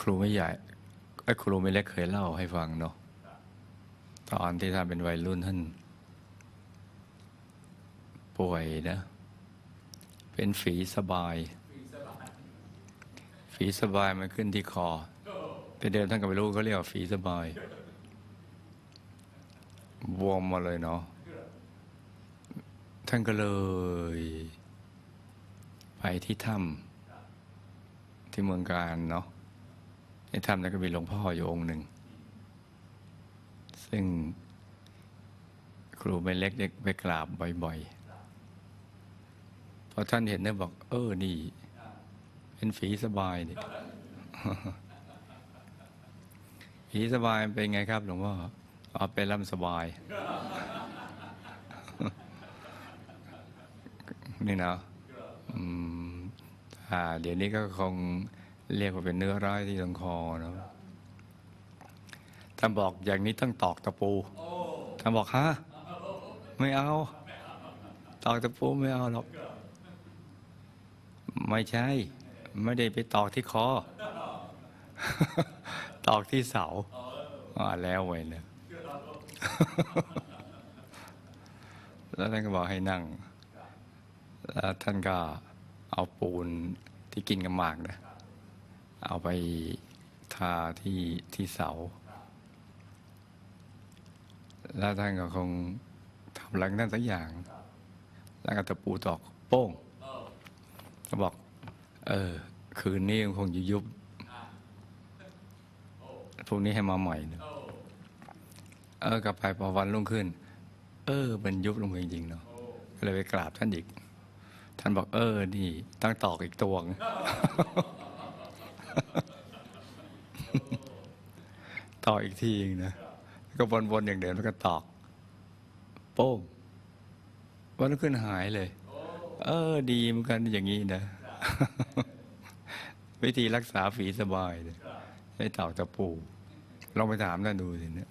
ครูไม่ใหญ่ไอ้ครูไม่เล็กเคยเล่าให้ฟังเนาะตอนที่ท่านเป็นวัยรุ่นท่านป่วยนะ เป็นฝีสบาย ฝีสบายมันขึ้นที่คอ แต่เดิมท่านก็ไม่รู้เขาเรียกว่าฝีสบายบวมมาเลยเนาะท่านก็เลย ไปที่ถ้ำที่เมืองการเนาะ ในถ้ำนั้นก็มีหลวงพ่ออยู่องค์หนึ่ง ซึ่งครูไม่เล็กๆไปกราบบ่อยๆ พอท่านเห็นเนี่ยบอก เออ นี่ เป็นฝีสบายนี่ฝีสบายเป็นไงครับ หลวงพ่อเอาเป็นลำสบาย นี่นะอืมอ่าเดี๋ยวนี้ก็คง เรียกว่าเป็นเนื้อร้ายที่ตรงคอเนาะท่านบอกอย่างนี้ต้องตอกตะปูท่านบอกฮะไม่เอา ตอกตะปูไม่เอาหรอก ไม่ใช่ ไม่ได้ไปตอกที่คอ ตอกที่เสาอ่าแล้วไว้เนี่ยแล้วท่านก็บอกให้นั่ง แล้วท่านก็เอาปูนที่กินกับหมากนะ เอาไปทาที่ที่เสา แล้วท่านก็คงทำอะไรนั่นสักอย่าง แล้วก็ตะปูตอกโป้งก็บอก เออ คืนนี้คงจะยุบพรุ่งนี้ให้มาใหม่นะเออกลับไปพอวันรุ่งขึ้น เออมันยุบลงจริงๆเนาะก็เลยไปกราบท่านอีก ท่านบอกเออ นี่ ตั้งตอกอีกตวง ตอกอีกทีเองนะก็วนๆอย่างเดิมแล้วก็ตอก โป้งวันขึ้นหายเลย เออ ดีเหมือนกันอย่างนี้นะ วิธีรักษาฝีสบายเลยให้ตอกตะปูลองไปถามท่านดูสิเนี่ย